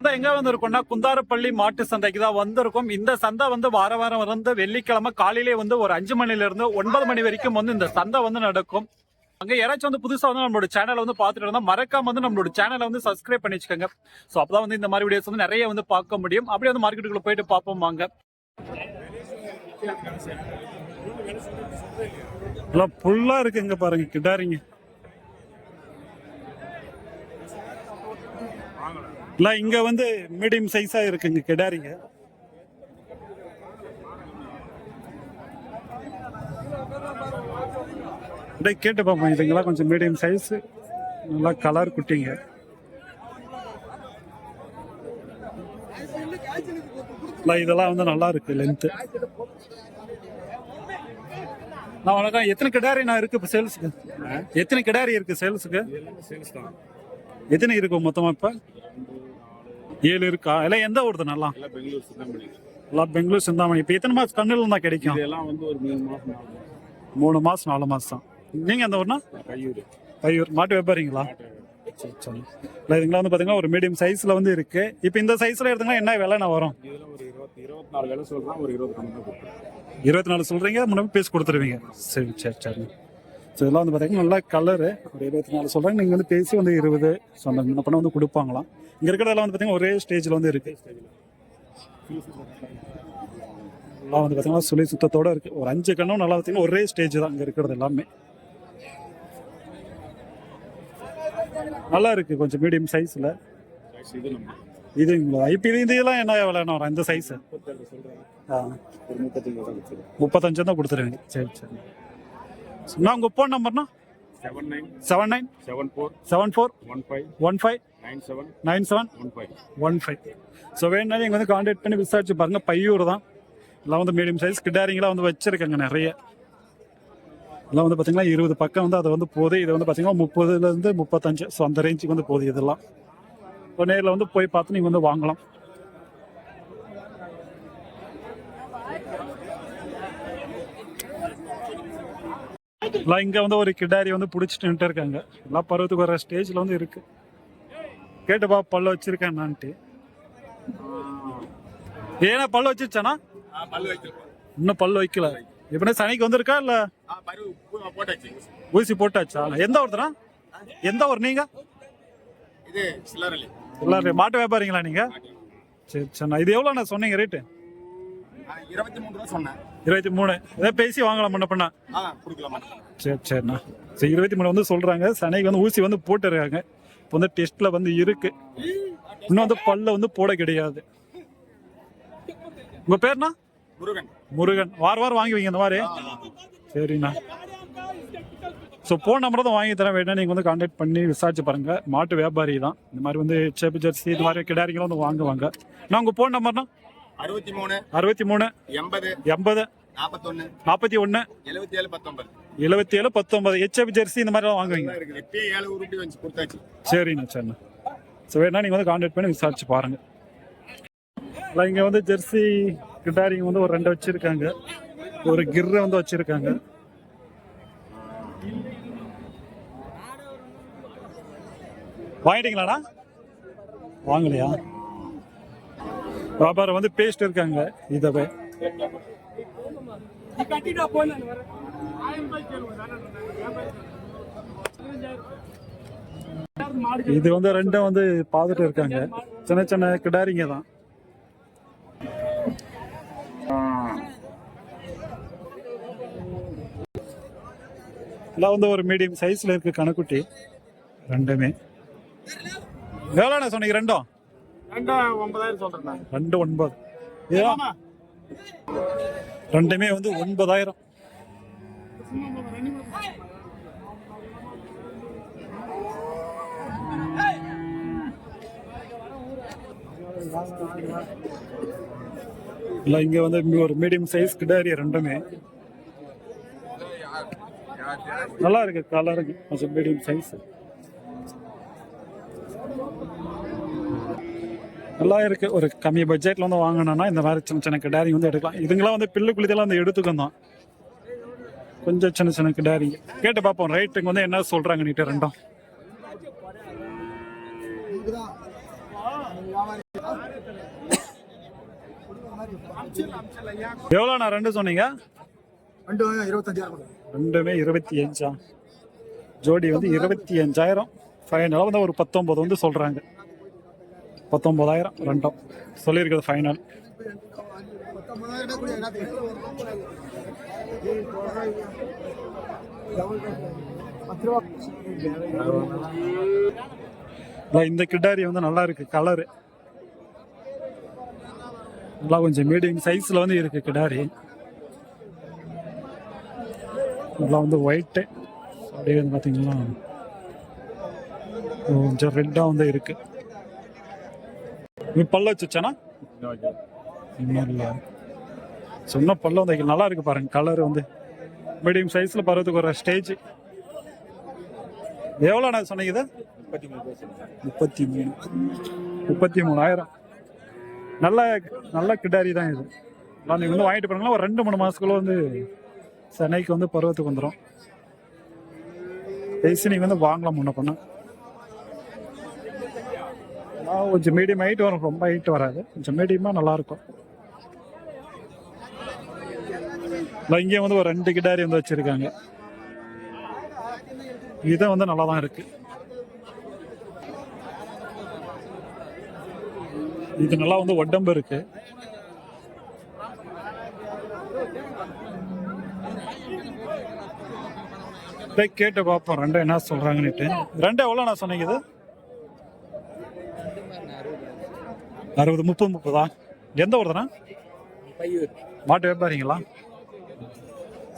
சந்தை எங்க வந்திருக்கோம்னா குந்தாரப்பள்ளி மாட்டு சந்தைக்கு தான் வந்திருக்கோம். இந்த சந்தை வந்து வார வாரம் வந்து வெள்ளிக்கிழமை காலையிலே வந்து ஒரு அஞ்சு மணில இருந்து ஒன்பது மணி வரைக்கும் வந்து இந்த சந்தை வந்து நடக்கும். அங்க யாராச்சும் வந்து புதுசா வந்து நம்மளோட சேனலை வந்து பார்த்துட்டு இருந்தா மறக்காம வந்து நம்மளோட சேனலை வந்து சப்ஸ்கிரைப் பண்ணி வச்சுக்கோங்க ஸோ அப்பதான் வந்து இந்த மாதிரி வீடியோஸ் வந்து நிறைய வந்து பார்க்க முடியும். அப்படியே வந்து மார்க்கெட்டுக்குள்ள போயிட்டு பார்ப்போம் வாங்க. ஃபுல்லா இருக்கு இங்க பாருங்க கிட்டாரிங்க இல்ல இங்க வந்து மீடியம் சைஸா இருக்குங்க கிடாரிங்க. அப்படியே கேட்டு பார்ப்போம் இதுங்கெல்லாம் கொஞ்சம் மீடியம் சைஸ் நல்லா கலர் குட்டிங்க. இதெல்லாம் வந்து நல்லா இருக்கு லென்த்து நான் வணக்கம் எத்தனை கிடாரி நான் இருக்கு இப்போ சேல்ஸுக்கு எத்தனை கிடாரி இருக்கு சேல்ஸுக்கு எத்தனை இருக்கு மொத்தமா இப்ப? ஏழு இருக்கா? எல்லாம் எந்த ஊருது நல்லா? எல்லாம் பெங்களூர் சிந்தாமணி. எல்லாம் பெங்களூர் சிந்தாமணி. இப்போ எத்தனை மாசம் கண்ணில் தான் கிடைக்கும்? இதெல்லாம் வந்து ஒரு மூணு மாசம் மூணு மாசம் நாலு மாசம். நீங்க எந்த ஊர்னா? கையூர் பையூர். மாட்டு வியாபாரிங்களா? சரி சரி. இல்லை இதுங்களாம் வந்து பார்த்தீங்கன்னா ஒரு மீடியம் சைஸ்ல வந்து இருக்கு. இப்போ இந்த சைஸ்ல எடுத்தீங்கன்னா என்ன விலைண்ணா வரும்? இருபத்தி நாலு வேலை இருபத்தி தான் சொல்றீங்க முன்னாடி பேசி கொடுத்துருவீங்க. சரி சரி சரி. ஸோ இதெல்லாம் வந்து பார்த்தீங்கன்னா நல்லா கலரு ஒரு இருபத்தி நாலு சொல்றாங்க நீங்கள் வந்து பேசி வந்து இருபது ஸோ அந்த முன்ன பண்ண வந்து கொடுப்பாங்களாம். இங்கே இருக்கிறதெல்லாம் வந்து பார்த்தீங்கன்னா ஒரே ஸ்டேஜில் வந்து இருக்கு. எல்லாம் வந்து பார்த்தீங்கன்னா சுழி சுத்தத்தோட இருக்கு. ஒரு அஞ்சு கண்ணும் நல்லா பார்த்தீங்கன்னா ஒரே ஸ்டேஜ் தான் இங்கே இருக்கிறது எல்லாமே. நல்லா இருக்கு கொஞ்சம் மீடியம் சைஸ்ல இது இப்போ இது இதெல்லாம் என்ன விலைன்னு வரும்? இந்த சைஸ் ஆ. முப்பத்தஞ்சு தான் கொடுத்துருவீங்க சரி சரி. நான் உங்கள் phone நம்பர்னா seven nine seven nine seven four seven four one five one five nine seven one five. One five. So வேணுனாலும் நீங்கள் வந்து காண்டாக்ட் பண்ணி விசாரிச்சு பாருங்க. பையூர் தான். எல்லாம் வந்து மீடியம் சைஸ் கிட்டாரிங்களாம் வந்து வச்சிருக்காங்க நிறைய. எல்லாம் வந்து பார்த்தீங்கன்னா இருபது பக்கம் வந்து அது வந்து போகுது. இது வந்து பார்த்தீங்கன்னா முப்பதுலேருந்து முப்பத்தஞ்சு. ஸோ அந்த ரேஞ்சுக்கு வந்து போகுது இதெல்லாம். இப்போ நேரில் வந்து போய் பார்த்து நீங்கள் வந்து வாங்கலாம். இங்கே வந்து ஒரு கிடாரி வந்து பிடிச்சிட்டு நின்னுட்டு இருக்காங்க. எல்லாம் பருவத்துக்கு வர ஸ்டேஜில் வந்து இருக்கு. கேட்டுப்பா பல்ல வச்சிருக்கேன் என்னான்ட்டு ஏன்னா பல்ல வச்சிருச்சானா இன்னும் பல்லு வைக்கல. எப்படின்னா சனிக்கு வந்திருக்கா இல்ல? ஊசி போட்டாச்சா? எந்த ஒருத்தரா எந்த ஒரு நீங்க? எல்லாரும் மாட்டு வியாபாரிங்களா நீங்க? சரி சரிண்ணா. இது எவ்வளோண்ணா சொன்னீங்க ரேட்டு? இருபத்தி மூணு ரூபா சொன்னேன். இருபத்தி மூணு. ஏதாவது பேசி வாங்கலாம் பண்ணா சரி சரிண்ணா. சரி இருபத்தி மூணு வந்து சொல்றாங்க. சனைக்கு வந்து ஊசி வந்து போட்டுருக்காங்க. இப்போ வந்து டெஸ்ட்ல வந்து இருக்கு. இன்னும் வந்து பல்ல வந்து போட கிடையாது. உங்க பேர்னா? முருகன். முருகன். வார வாரம் வாங்கி வைங்க இந்த மாதிரி சரிண்ணா. ஸோ ஃபோன் நம்பர் தான் வாங்கி தரேன். வேணா நீங்கள் வந்து கான்டாக்ட் பண்ணி விசாரிச்சு பாருங்க. மாட்டு வியாபாரி தான். இந்த மாதிரி வந்து சேப்பு ஜெர்சி இது மாதிரி கிடாரிங்களும் வந்து வாங்குவாங்க. நான் உங்கள் ஃபோன் நம்பர்னா அறுபத்தி மூணு அறுபத்தி மூணு எண்பது எண்பது நாற்பத்தொன்னு நாற்பத்தி ஒன்று எழுபத்தி ஏழு பத்தொன்பது. எழுபத்தி ஏழு பத்தொன்பது ஹெச்எப் ஜெர்சி இந்த மாதிரிலாம் வாங்குவீங்க. சரிண்ணா சரிண்ணா. ஸோ வேணா நீங்கள் வந்து கான்டாக்ட் பண்ணி விசாரிச்சு பாருங்க. இல்லை இங்கே வந்து ஜெர்சி கிட்டாரிங்க வந்து ஒரு ரெண்டு வச்சுருக்காங்க. ஒரு கிர்ரை வந்து வச்சுருக்காங்க. வாங்கிட்டீங்களாண்ணா? வாங்கலையா? வியாபாரம் வந்து பேஸ்ட் இருக்காங்க இதவே இது வந்து ரெண்டும் வந்து பார்த்துட்டு இருக்காங்க. சின்ன சின்ன கிடாரிங்க தான். எல்லாம் வந்து ஒரு மீடியம் சைஸ்ல இருக்கு கணக்குட்டி. ரெண்டுமே. எவ்வளோண்ணா சொன்னீங்க? ரெண்டும் ரெண்டா ஒன்பது. ரெண்டுமே வந்து ஒன்பதாயிரம். இல்லை இங்கே வந்து ஒரு மீடியம் சைஸ் கிடாரி ரெண்டுமே. நல்லா இருக்கு கலருக்கு கொஞ்சம் மீடியம் சைஸ் நல்லா இருக்கு. ஒரு கம்மி பட்ஜெட்ல வந்து வாங்கணும்னா இந்த மாதிரி சின்ன சின்ன கிடாரி வந்து எடுக்கலாம். இதுங்களாம் வந்து பில்லு குளிதெல்லாம் வந்து எடுத்துக்கணும் கொஞ்சம் சின்ன சின்ன கிடாரிங்க கேட்டு பார்ப்போம். ரைட்டுங்க வந்து என்ன சொல்றாங்க நீட்டு ரெண்டும். எவ்வளோண்ணா ரெண்டு சொன்னீங்க? ரெண்டு இருபத்தஞ்சாயிரம் ரெண்டுமே இருபத்தி அஞ்சா ஜோடி வந்து இருபத்தி அஞ்சாயிரம் ஃபைனலாக வந்து ஒரு பத்தொம்பது வந்து சொல்கிறாங்க பத்தொம்பதாயிரம் ரெண்டும் சொல்லியிருக்கிறது ஃபைனல் இந்த கிட்டாரி வந்து நல்லா இருக்கு கலரு நல்லா கொஞ்சம் மீடியம் சைஸில் வந்து இருக்குது கிடாரி. நல்லா வந்து ஒயிட்டு அப்படியே வந்து பார்த்தீங்கன்னா கொஞ்சம் ரெட்டாக வந்து இருக்கு. நீ பல்ல வச்சுச்சானா இன்னும் இல்லை. சொன்ன பல்ல வந்து நல்லா இருக்கு பாருங்க கலர் வந்து. மீடியம் சைஸில் பருவத்துக்கு ஒரு ஸ்டேஜ் எவ்வளோண்ணா சொன்னீங்க இது? முப்பத்தி மூணு. முப்பத்தி மூணாயிரம். நல்ல நல்ல கிடாரி தான் இது. நான் நீங்கள் வந்து வாங்கிட்டு போனீங்களா ஒரு ரெண்டு மூணு மாதத்துக்குள்ள வந்து சென்னைக்கு வந்து பருவத்துக்கு வந்துடும் பேசி நீங்கள் வந்து வாங்கலாம் முன்ன பண்ண கொஞ்சம் மீடியம் ஹைட் வரும் ரொம்ப ஹைட் வராது. கொஞ்சம் மீடியமாக நல்லாயிருக்கும். இங்கே வந்து ஒரு ரெண்டு கிடாரி வந்து வச்சுருக்காங்க. இது வந்து நல்லா தான் இருக்குது இது நல்லா வந்து உடம்பு இருக்கு. போய் கேட்டு பார்ப்போம். ரெண்டும் என்ன சொல்றாங்கன்னுட்டு. ரெண்டு எவ்வளோ நான் சொன்னீங்க இது? அறுபது முப்பது முப்பதா? எந்த ஊர் தானே? மாட்டு வியாபாரிங்களா?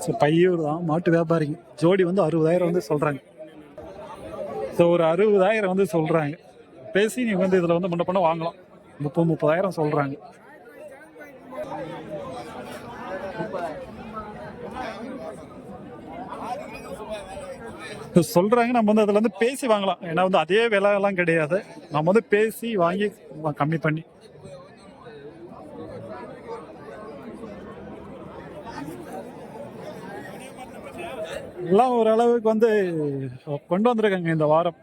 ஸோ பையூர் தான். மாட்டு வியாபாரிங்க. ஜோடி வந்து அறுபதாயிரம் வந்து சொல்றாங்க. ஸோ ஒரு அறுபதாயிரம் வந்து சொல்றாங்க. பேசி நீங்கள் வந்து இதில் வந்து முன்ன பண்ண வாங்கலாம். முப்பது முப்பதாயிரம் சொல்றாங்க. இப்ப சொல்றாங்க நம்ம வந்து அதுல வந்து பேசி வாங்கலாம். ஏன்னா வந்து அதே விலை எல்லாம் கிடையாது. நம்ம வந்து பேசி வாங்கி கம்மி பண்ணி. எல்லாம் ஓரளவுக்கு வந்து கொண்டு வந்திருக்காங்க இந்த வாரம்.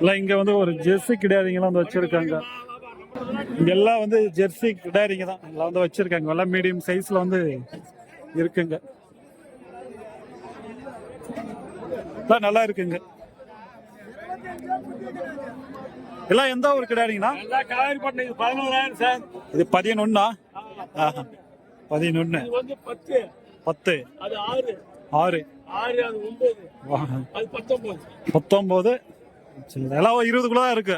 இல்லை இங்க வந்து ஒரு ஜெர்சி கிடாரிங்கெல்லாம் வந்து வச்சிருக்காங்க. இங்க எல்லாம் வந்து ஜெர்சி கிடாரிங்க தான். எல்லாம் வந்து வச்சிருக்காங்க. எல்லாம் மீடியம் சைஸ்ல வந்து இருக்குங்க. எல்லாம் நல்லா இருக்குங்க. எல்லாம் எந்த இது பதினோராயிரம் சார். இது பதினொன்னா? வந்து பத்து. பத்து. ஆறு. ஆறு. பத்தொன்பது சரி, எல்லாம் இருபதுக்குள்ள தான் இருக்கு.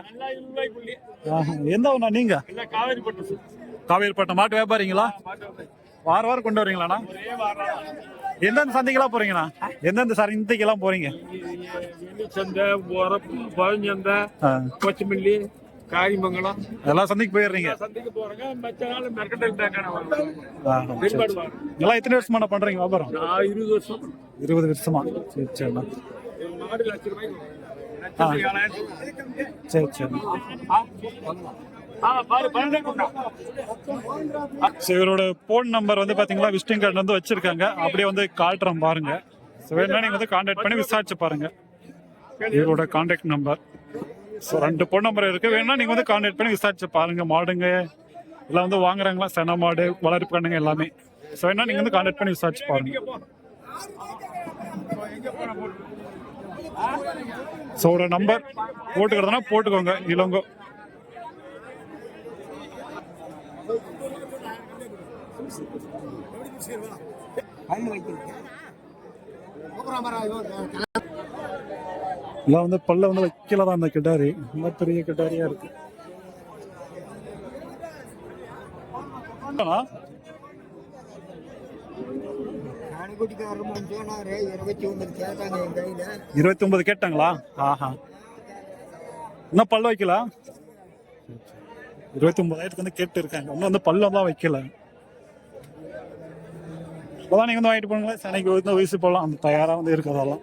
எந்த ஊர்ண்ணா நீங்க? காவேரிப்பட்டம் மாட்டு வியாபாரிங்களா? வார வாரம் கொண்டு வரீங்களாண்ணா? எந்தெந்த சந்தைக்கெல்லாம் போறீங்கண்ணா? எந்தெந்த சந்தைக்கெல்லாம் போறீங்க? பழஞ்சந்தை ஆ, கொச்சமில்லி காரிமங்கலம். எல்லா சந்தைக்கு போயிடுறீங்க. சந்தைக்கு போறேங்க. மற்ற நாள் மெர்கண்டல் எல்லாம் எத்தனை வருஷமா பண்றீங்க வியாபாரம்? இருபது வருஷம். இருபது வருஷமா? சரி சரிண்ணா ஆ. சரி சரி. ஆ இவரோட ஃபோன் நம்பர் வந்து பாத்தீங்களா? விசிட்டிங் கார்டு வந்து வச்சிருக்காங்க. அப்படியே வந்து காட்டுறோம் பாருங்க. ஸோ வேணா நீங்க வந்து காண்டாக்ட் பண்ணி விசாரிச்சு பாருங்க. இவரோட காண்டாக்ட் நம்பர் ஸோ ரெண்டு ஃபோன் நம்பர் இருக்கு. வேணா நீங்க வந்து காண்டாக்ட் பண்ணி விசாரிச்சு பாருங்க. மாடுங்க எல்லாம் வந்து வாங்குறாங்களா? சென மாடு வளர்ப்பு கண்ணுங்க எல்லாமே. ஸோ வேணா நீங்க வந்து காண்டாக்ட் பண்ணி விசாரிச்சு பாருங்க. ஸோ ஒரு நம்பர் போட்டுக்கிறதுனா போட்டுக்கோங்க இளங்கோ. இதெல்லாம் வந்து பல்ல வந்து வைக்கல தான் அந்த கிட்டாரி. ரொம்ப பெரிய கிட்டாரியா இருக்கு. ஆனா, சொன்னாரு இருபத்தி ஒன்பது கேட்டாங்க என் கையில. இருபத்தி ஒன்பது கேட்டாங்களா? ஆஹா. இன்னும் பல்ல வைக்கல? இருபத்தி ஒன்பதாயிரத்துக்கு வந்து கேட்டு இருக்காங்க. இன்னும் வந்து பல்லம் தான் வைக்கல. இப்போதான் நீங்க வந்து வாங்கிட்டு போனீங்களா? சென்னைக்கு வந்து வயசு போகலாம் அந்த தயாரா வந்து இருக்கிறதெல்லாம்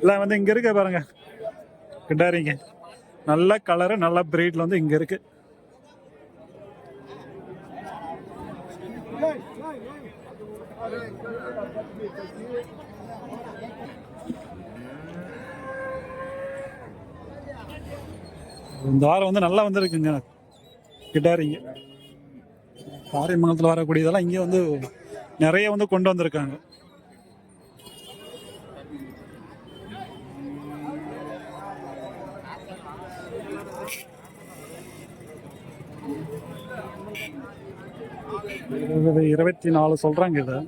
இல்லை வந்து இங்க இருக்க பாருங்க. கிட்டாரிங்க. நல்ல கலரு நல்ல பிரீட்ல வந்து இங்க இருக்கு. இந்த வாரம் வந்து நல்லா வந்திருக்குங்க. கிட்டாரிங்க. காரியமங்கலத்தில் வரக்கூடியதெல்லாம் இங்கே வந்து நிறைய வந்து கொண்டு வந்திருக்காங்க. இருபது இருபத்தி நாலு சொல்றாங்க இதை.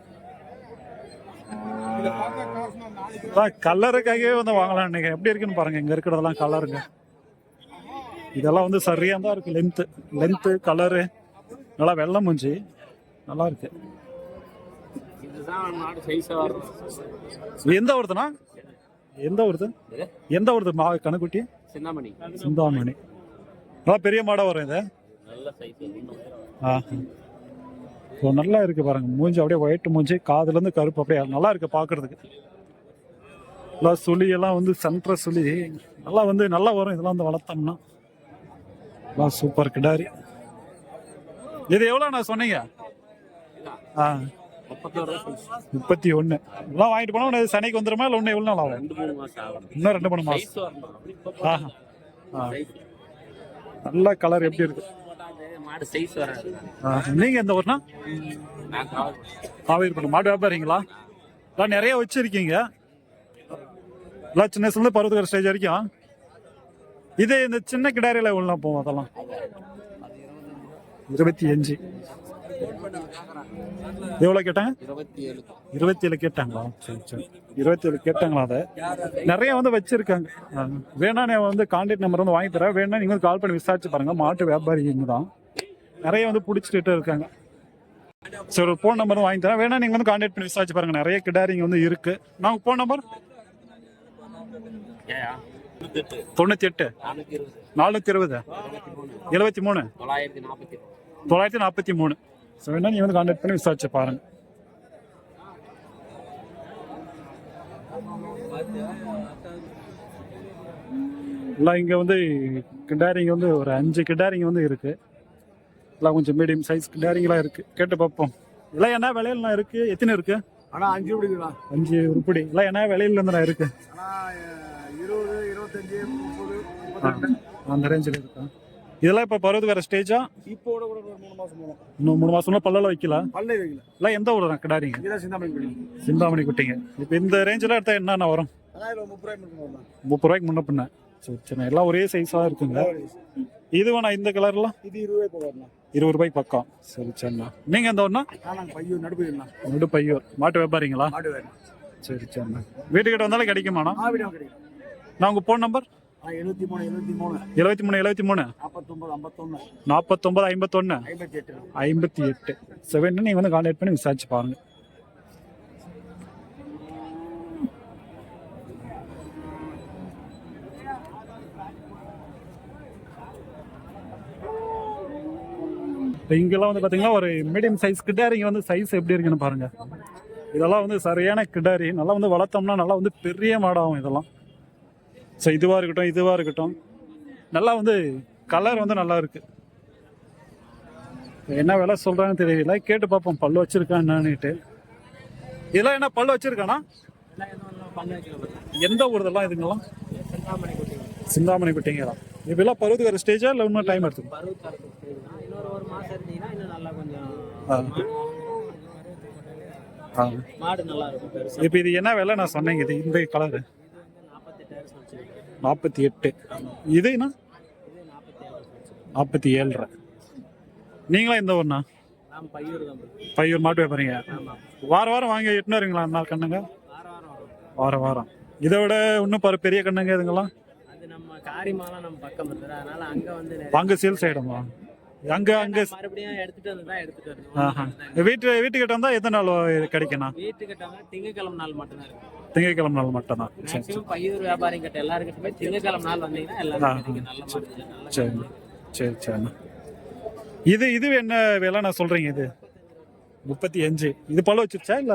கலருக்காகவே வந்து வாங்கலாம் நீங்க எப்படி இருக்குன்னு பாருங்க இங்க இருக்கிறதெல்லாம் கலருங்க இதெல்லாம் வந்து சரியா தான் இருக்கு லென்த்து லென்த்து கலரு நல்லா வெள்ளை மூஞ்சி. நல்லா இருக்கு. எந்த ஊருதுண்ணா? எந்த ஊருது? எந்த ஊருது மா கணக்குட்டி சிந்தாமணி. சிந்தாமணி. நல்லா பெரிய மாடா வரும் இது. நல்ல சைஸ் ஆ ஸோ நல்லா இருக்கு பாருங்க. மூஞ்சி அப்படியே ஒயிட் மூஞ்சி காதுல இருந்து கருப்பு அப்படியே நல்லா இருக்கு பார்க்கிறதுக்கு நல்லா சுழி எல்லாம் வந்து சென்ட்ர சுழி நல்லா வந்து நல்லா வரும் இதெல்லாம் வந்து வளர்த்தோம்னா. நல்லா சூப்பர் கிடாரி. இது எவ்வளோ நான் சொன்னீங்க? ஆ. முப்பத்தி ஒன்று இதெல்லாம் வாங்கிட்டு போனால் சனிக்கு வந்துருமா இல்லை இன்னும் எவ்வளோ நாள் ஆகும்? இன்னும் ரெண்டு மூணு மாதம் ஆஹா. ஆ. நல்ல கலர் எப்படி இருக்கு? மாடு சைஸ் வராது. நீங்க எந்த ஊர்னா? காவேரி. பண்ண மாடு வியாபாரிங்களா? எல்லாம் நிறைய வச்சிருக்கீங்க. எல்லாம் சின்ன சின்ன பருவத்துக்கிற ஸ்டேஜ் வரைக்கும். இது இந்த சின்ன கிடாரியில் எவ்வளோ போகும் அதெல்லாம்? இருபத்தி அஞ்சு. எவ்வளோ கேட்டாங்க? இருபத்தி ஏழு கேட்டாங்களா? சரி சரி. இருபத்தி ஏழு கேட்டாங்களா அதை? நிறைய வந்து வச்சிருக்காங்க. வேணா நான் வந்து கான்டாக்ட் நம்பர் வந்து வாங்கி தரேன். வேணா நீங்க வந்து கால் பண்ணி விசாரிச்சு பாருங்க. மாட்டு வியாபாரிங்க தான். நிறைய வந்து பிடிச்சிட்டு இருக்காங்க. சரி ஒரு ஃபோன் நம்பர் வாங்கி தரேன். வேணா நீங்க வந்து கான்டாக்ட் பண்ணி விசாரிச்சு பாருங்க. நிறைய கிடாரிங்க வந்து இருக்கு. நான் ஃபோன் நம்பர் தொண்ணூத்தி எட்டு நானூத்தி இருபது எழுபத்தி மூணு. தொள்ளாயிரத்தி நாற்பத்தி மூணு. ஸோ வேணா நீங்க வந்து கான்டாக்ட் பண்ணி விசாரிச்சு பாருங்க. எல்லாம் இங்க வந்து கிடாரிங்க வந்து ஒரு அஞ்சு கிடாரிங்க வந்து இருக்கு. எல்லாம் கொஞ்சம் மீடியம் சைஸ் கிடாரிங்கெல்லாம் இருக்கு. கேட்டு பார்ப்போம். எல்லாம் என்ன? விலையில இருக்கு. எத்தனை இருக்கு? ஆனா அஞ்சு பிடிக்கலாம் அஞ்சு உருப்படி. எல்லாம் என்ன? விலையில இருந்தா இருக்கு. இருபது இருபத்தஞ்சு முப்பது அந்த ரேஞ்சில் இருக்கா? இதெல்லாம் இப்போ பருவத்துக்கு வேற ஸ்டேஜா இப்போ கூட மூணு மாசம் இன்னும் மூணு மாசம்னா பல்லல வைக்கல? பல்லை வைக்கல. எல்லாம் எந்த ஊர் தான் கிடாரிங்க இதான் சிந்தாமணி பிடிக்கும் சிந்தாமணி குட்டிங்க. இப்போ இந்த ரேஞ்சில் எடுத்தா என்னென்ன வரும்? முப்பது ரூபாய்க்கு முன்ன பின்ன. சரி சரி எல்லாம் ஒரே சைஸாக இருக்குங்க. இது வேணா இந்த கலர்லாம் இது இருபது ரூபாய் இருபது ரூபாய்க்கு பக்கம். சரி சரிண்ணா நீங்கள் எந்த ஊர்னா பையூர் மாட்டு வியாபாரிங்களா? மாடு வேணும் சரி சரிண்ணா வீட்டுக்கிட்ட வந்தாலும் கிடைக்குமாண்ணா? நான் உங்கள் ஃபோன் நம்பர் எழுபத்தி மூணு எழுபத்தி மூணு எழுபத்தி மூணு எழுபத்தி மூணு நாற்பத்தொம்பது ஐம்பத்தொன்று நாற்பத்தொம்பது ஐம்பத்தொன்று ஐம்பத்தி எட்டு. ஐம்பத்தி எட்டு. செவன் நீங்கள் வந்து கான்டாக்ட் பண்ணி விசாரிச்சு பாருங்க. இங்கெல்லாம் வந்து பார்த்தீங்கன்னா ஒரு மீடியம் சைஸ் கிட்டாரிங்க வந்து சைஸ் எப்படி இருக்குன்னு பாருங்கள் இதெல்லாம் வந்து சரியான கிடாரி நல்லா வந்து வளர்த்தோம்னா நல்லா வந்து பெரிய மாடாகும் இதெல்லாம். ஸோ இதுவாக இருக்கட்டும் இதுவாக இருக்கட்டும். நல்லா வந்து கலர் வந்து நல்லா இருக்கு. என்ன வேலை சொல்கிறாங்கன்னு தெரியல. கேட்டு பார்ப்போம் பல்லு வச்சிருக்கா என்னன்னுட்டு. இதெல்லாம் என்ன பல்லு வச்சிருக்கானா? எந்த ஊர் இதெல்லாம் இதுங்கெல்லாம்? சிந்தாமணி குட்டி சிந்தாமணி குட்டிங்களா இப்பெல்லாம் பருவத்துக்கு ஒரு ஸ்டேஜா இல்லை இன்னும் டைம் எடுத்துக்கும் இப்போ இது என்ன விலை நான் சொன்னேங்க இது இந்த கலரு நாற்பத்தி எட்டு இதுனா நாற்பத்தி ஏழரை நீங்களா இந்த நாம் பையூர் மாட்டு வைப்பறீங்க வார வாரம் வாங்கி எட்டுன்னு வரீங்களா நாள் கண்ணுங்க? வாரம் வாரம். இதை விட இன்னும் பரு பெரிய கண்ணுங்க அதனால அங்க சேல்ஸ் ஆயிடுமா? அங்க அங்க மறுபடியும் எடுத்துட்டு வந்து தான் எடுத்துட்டு. வரணும். வீட்டு வீட்டுக்கிட்ட வந்தா எத்தனை நாள் கிடைக்கணும் வீட்டுக்கிட்ட திங்கக்கிழமை நாள் மட்டும்தான் இருக்கு. திங்கட்கிழமை நாள் மட்டும்தான். சரி பையூர் வியாபாரிங்க கிட்ட எல்லாருக்கிட்ட போய் திங்கக்கிழமை நாள் வந்தீங்கன்னா எல்லாரும் நல்ல சரி சரி சரிண்ணா இது இது என்ன விலை நான் சொல்றீங்க இது? முப்பத்தி அஞ்சு. இது பல்லு வச்சிருச்சா இல்ல?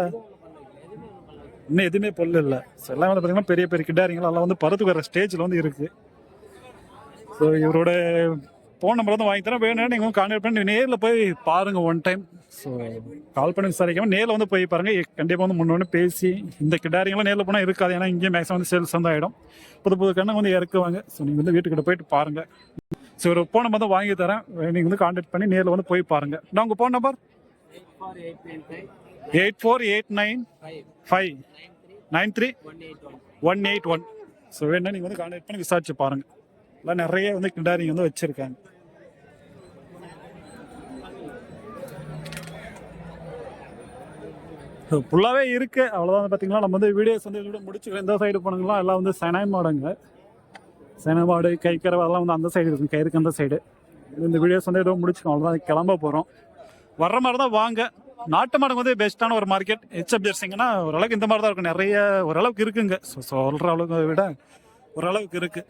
இன்னும் எதுவுமே பொல்லு இல்லை. எல்லாம் வந்து பார்த்தீங்கன்னா பெரிய பெரிய கிட்டாரிங்களா எல்லாம் வந்து பருத்து வர ஸ்டேஜில் வந்து இருக்கு. ஸோ இவரோட ஃபோன் நம்பர் வந்து வாங்கி தரேன். வேணும் நீங்கள் கான்டாக்ட் பண்ணி நேரில் போய் பாருங்கள் ஒன் டைம் ஸோ கால் பண்ணி விசாரிக்காம நேரில் வந்து போய் பாருங்கள் கண்டிப்பாக வந்து முன்னொன்று பேசி இந்த கிடாரிங்கெல்லாம் நேரில் போனால் இருக்காது. ஏன்னா இங்கேயும் மேக்ஸிமம் வந்து சேல்ஸ் வந்து ஆகிடும் புது புது கண்ணை வந்து இறக்குவாங்க. ஸோ நீங்கள் வந்து வீட்டுக்கிட்ட போயிட்டு பாருங்கள் ஸோ ஒரு ஃபோன் நம்பர் தான் வாங்கி தரேன். நீங்கள் வந்து கான்டாக்ட் பண்ணி நேரில் வந்து போய் பாருங்கள் நான் உங்கள் phone number eight four eight nine five nine three one eight one so வேணா நீங்கள் வந்து கான்டாக்ட் பண்ணி விசாரிச்சு பாருங்கள் எல்லாம் நிறைய வந்து கிண்டாரிங்க வந்து வச்சுருக்காங்க. ஃபுல்லாகவே இருக்குது அவ்வளோதான் பார்த்தீங்களா நம்ம வந்து வீடியோஸ் வந்து இதோட முடிச்சுக்கிறோம் இந்த சைடு போனீங்களா எல்லாம் வந்து செனாய் மாடுங்க. சென மாடு கைக்கரை அதெல்லாம் வந்து அந்த சைடு இருக்கும் கயிறுக்கு அந்த சைடு இந்த வீடியோஸ் வந்து ஏதோ முடிச்சுக்கோம் அவ்வளோதான் கிளம்ப போகிறோம் வர்ற மாதிரி தான் வாங்க. நாட்டு மாடு வந்து பெஸ்ட்டான ஒரு மார்க்கெட் ஹெச்எப் ஜெர்சிங்கன்னா ஓரளவுக்கு இந்த மாதிரி தான் இருக்கும். நிறைய ஓரளவுக்கு இருக்குங்க. ஸோ சொல்கிற அளவுக்கு விட ஓரளவுக்கு இருக்குது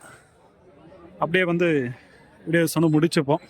அப்படியே வந்து வீடியோஸ் வந்து முடிச்சுப்போம்.